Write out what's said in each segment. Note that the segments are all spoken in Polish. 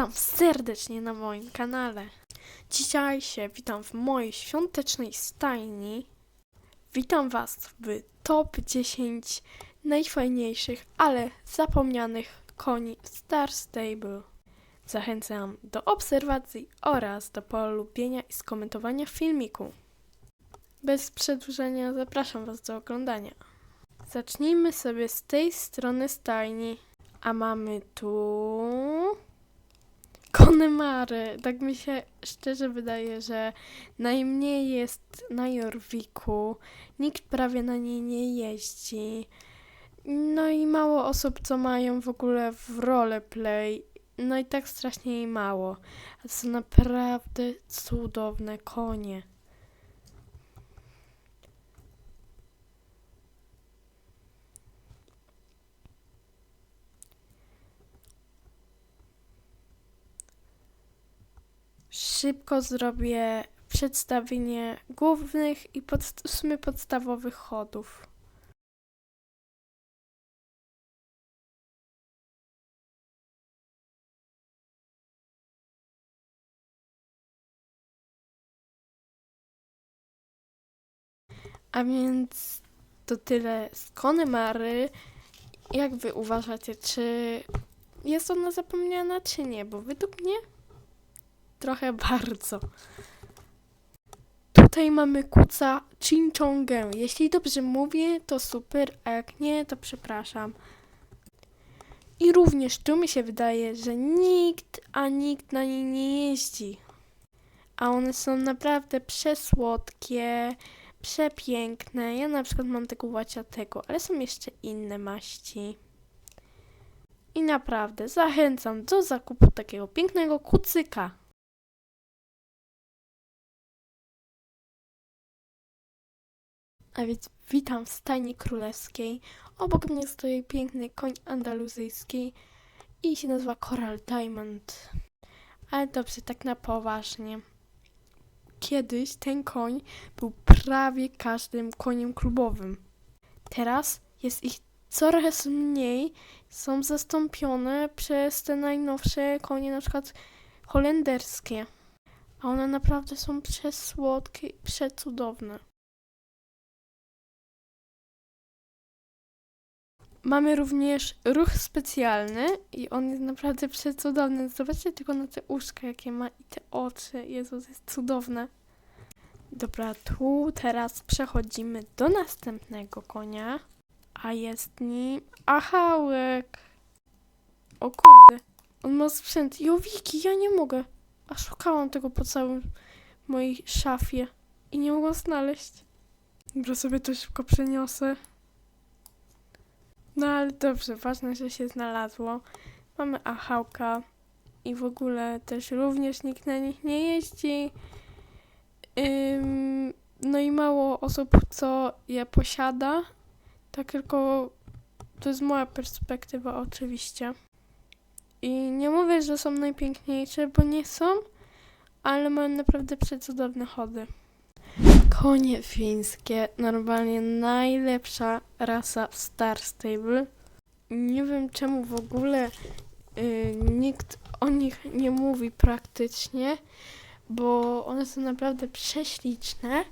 Witam serdecznie na moim kanale. Dzisiaj się witam w mojej świątecznej stajni. Witam Was w top 10 najfajniejszych, ale zapomnianych koni w Star Stable. Zachęcam do obserwacji oraz do polubienia i skomentowania filmiku. Bez przedłużenia zapraszam Was do oglądania. Zacznijmy sobie z tej strony stajni. A mamy tu Konemary. Tak mi się szczerze wydaje, że najmniej jest na Jorwiku. Nikt prawie na niej nie jeździ. No i mało osób, co mają w ogóle w roleplay. No i tak strasznie jej mało. A to są naprawdę cudowne konie. Szybko zrobię przedstawienie głównych i podst- w sumie podstawowych chodów. A więc to tyle z Konemary. Jak wy uważacie, czy jest ona zapomniana, czy nie? Bo według mnie trochę bardzo. Tutaj mamy kuca Chinchongę. Jeśli dobrze mówię, to super, a jak nie, to przepraszam. I również tu mi się wydaje, że nikt, a nikt na niej nie jeździ. A one są naprawdę przesłodkie, przepiękne. Ja na przykład mam tego łaciatego, ale są jeszcze inne maści. I naprawdę zachęcam do zakupu takiego pięknego kucyka. A więc witam w stajni królewskiej. Obok mnie stoi piękny koń andaluzyjski i się nazywa Coral Diamond. Ale dobrze, tak na poważnie. Kiedyś ten koń był prawie każdym koniem klubowym. Teraz jest ich coraz mniej, są zastąpione przez te najnowsze konie, na przykład holenderskie. A one naprawdę są przesłodkie i przecudowne. Mamy również ruch specjalny i on jest naprawdę przecudowny. Zobaczcie tylko na te uszka, jakie ma i te oczy. Jezu, to jest cudowne. Dobra, tu teraz przechodzimy do następnego konia, a jest nim Achałek. O kurde, on ma sprzęt. Jowiki, ja nie mogę. A szukałam tego po całym mojej szafie i nie mogłam znaleźć. Dobra, sobie to szybko przeniosę. No ale dobrze, ważne, że się znalazło. Mamy achałka i w ogóle też również nikt na nich nie jeździ. Ym, no i mało osób, co je posiada. Tak tylko to jest moja perspektywa oczywiście. I nie mówię, że są najpiękniejsze, bo nie są, ale mają naprawdę przecudowne chody. Konie fińskie, normalnie najlepsza rasa w Star Stable. Nie wiem czemu w ogóle y, nikt o nich nie mówi praktycznie, bo one są naprawdę prześliczne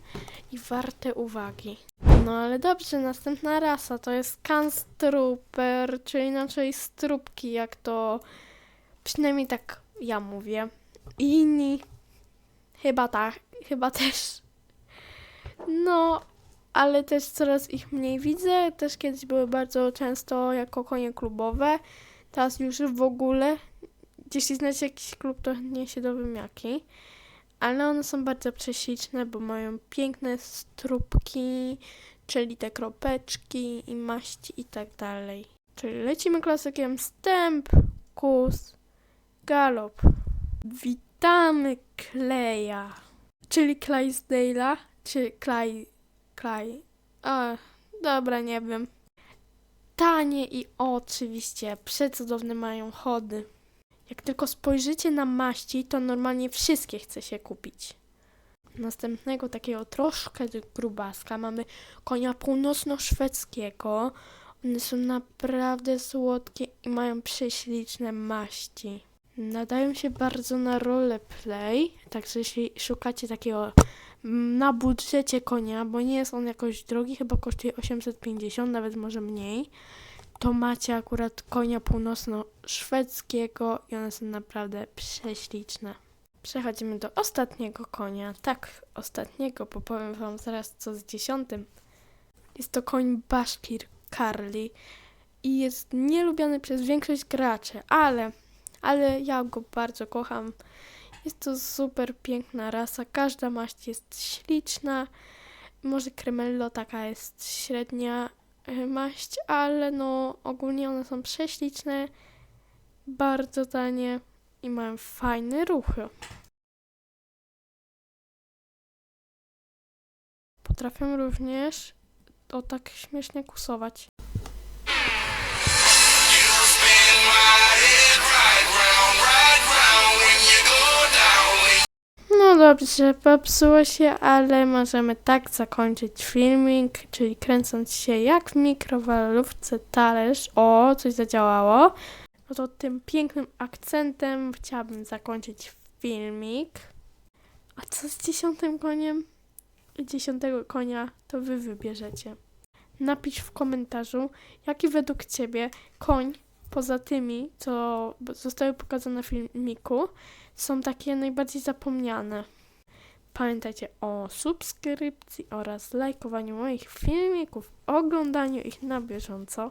i warte uwagi. No ale dobrze, następna rasa to jest Kanstrooper, czyli inaczej strupki, jak to przynajmniej tak ja mówię. I inni chyba tak, chyba też no, ale też coraz ich mniej widzę. Też kiedyś były bardzo często jako konie klubowe. Teraz już w ogóle. Jeśli znacie jakiś klub, to nie się dowiem jaki. Ale one są bardzo prześliczne, bo mają piękne strupki, czyli te kropeczki i maści i tak dalej. Czyli lecimy klasykiem stęp, kus, galop. Witamy Kleja, czyli Clydesdale'a czy Klaj... Klaj... A, dobra, nie wiem. Tanie i oczywiście przecudowne mają chody. Jak tylko spojrzycie na maści, to normalnie wszystkie chce się kupić. Następnego takiego troszkę grubaska mamy konia północno-szwedzkiego. One są naprawdę słodkie i mają prześliczne maści. Nadają się bardzo na roleplay, także jeśli szukacie takiego na budżecie konia, bo nie jest on jakoś drogi, chyba kosztuje 850, nawet może mniej, to macie akurat konia północno-szwedzkiego i one są naprawdę prześliczne. Przechodzimy do ostatniego konia. Tak, ostatniego, bo powiem wam zaraz co z dziesiątym. Jest to koń Baszkir Karli i jest nielubiany przez większość graczy, ale, ale ja go bardzo kocham. Jest to super piękna rasa, każda maść jest śliczna. Może Cremello taka jest średnia e, maść, ale no ogólnie one są prześliczne, bardzo tanie i mają fajne ruchy. Potrafią również o tak śmiesznie kusować. Dobrze, popsuło się, ale możemy tak zakończyć filmik, czyli kręcąc się jak w mikrowalówce talerz. O, coś zadziałało. No to tym pięknym akcentem chciałabym zakończyć filmik. A co z dziesiątym koniem? Dziesiątego konia to wy wybierzecie. Napisz w komentarzu, jaki według ciebie koń poza tymi, co zostały pokazane w filmiku, są takie najbardziej zapomniane. Pamiętajcie o subskrypcji oraz lajkowaniu moich filmików, oglądaniu ich na bieżąco.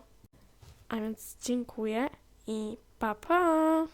A więc dziękuję i pa pa!